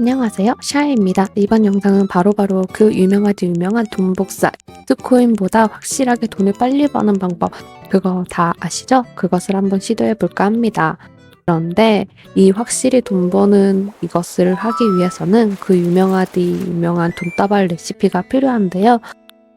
안녕하세요. 샤이입니다. 이번 영상은 바로 바로 그 유명하디 유명한 돈 복사, 비트코인보다 확실하게 돈을 빨리 버는 방법, 그거 다 아시죠? 그것을 한번 시도해 볼까 합니다. 그런데 이 확실히 돈 버는 이것을 하기 위해서는 그 유명하디 유명한 돈다발 레시피가 필요한데요.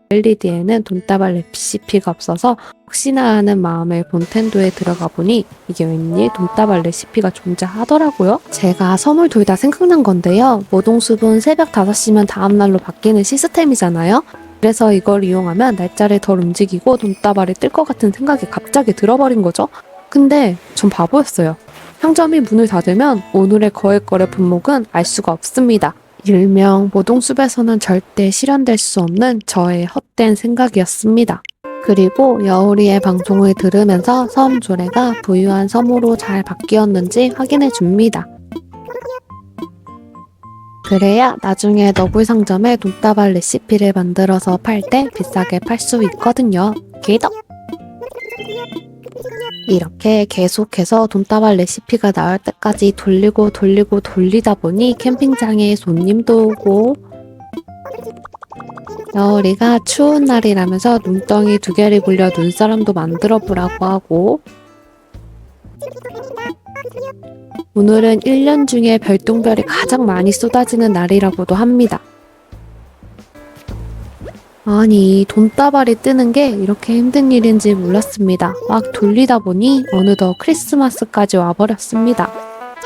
엘리디에는 돈다발 레시피가 없어서 혹시나 하는 마음에 본텐도에 들어가 보니 이게 웬일 돈다발 레시피가 존재하더라고요. 제가 선물 돌다 생각난 건데요. 모동숲은 새벽 5시면 다음날로 바뀌는 시스템이잖아요. 그래서 이걸 이용하면 날짜를 덜 움직이고 돈다발이 뜰 것 같은 생각이 갑자기 들어버린 거죠. 근데 전 바보였어요. 상점이 문을 닫으면 오늘의 거액거래 품목은 알 수가 없습니다. 일명 모동숲에서는 절대 실현될 수 없는 저의 헛된 생각이었습니다. 그리고 여우리의 방송을 들으면서 섬 조례가 부유한 섬으로 잘 바뀌었는지 확인해 줍니다. 그래야 나중에 너굴 상점에 돈다발 레시피를 만들어서 팔 때 비싸게 팔 수 있거든요. 기덕! 이렇게 계속해서 돈다발 레시피가 나올 때까지 돌리고 돌리고 돌리다 보니 캠핑장에 손님도 오고 여울이가 추운 날이라면서 눈덩이 두 개를 굴려 눈사람도 만들어 보라고 하고 오늘은 1년 중에 별똥별이 가장 많이 쏟아지는 날이라고도 합니다. 아니, 돈다발이 뜨는 게 이렇게 힘든 일인지 몰랐습니다. 막 돌리다 보니 어느덧 크리스마스까지 와버렸습니다.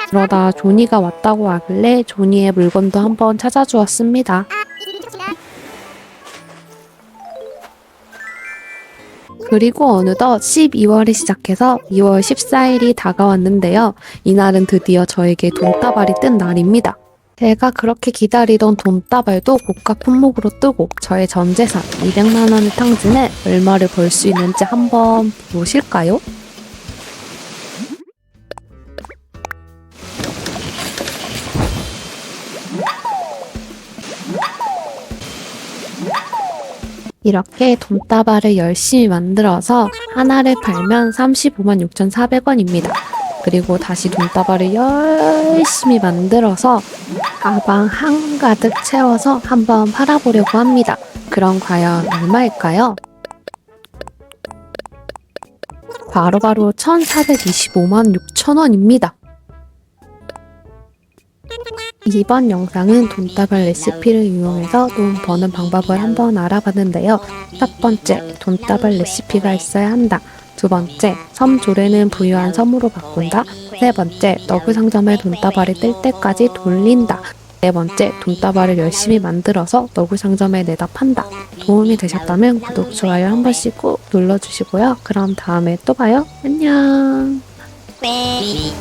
그러다 조니가 왔다고 하길래 조니의 물건도 한번 찾아주었습니다. 그리고 어느덧 12월이 시작해서 2월 14일이 다가왔는데요. 이날은 드디어 저에게 돈다발이 뜬 날입니다. 제가 그렇게 기다리던 돈다발도 고가 품목으로 뜨고 저의 전 재산 200만 원을 탕진해 얼마를 벌 수 있는지 한번 보실까요? 이렇게 돈다발을 열심히 만들어서 하나를 팔면 35만 6,400원입니다. 그리고 다시 돈다발을 열심히 만들어서 가방 한가득 채워서 한번 팔아보려고 합니다. 그럼 과연 얼마일까요? 바로바로 1,425만 6천원입니다. 이번 영상은 돈다발 레시피를 이용해서 돈 버는 방법을 한번 알아봤는데요. 첫 번째, 돈다발 레시피가 있어야 한다. 두 번째, 섬 조례는 부유한 섬으로 바꾼다. 세 번째, 너구 상점에 돈다발이 뜰 때까지 돌린다. 네 번째, 돈다발을 열심히 만들어서 너구 상점에 내다 판다. 도움이 되셨다면 구독, 좋아요 한 번씩 꼭 눌러주시고요. 그럼 다음에 또 봐요. 안녕. み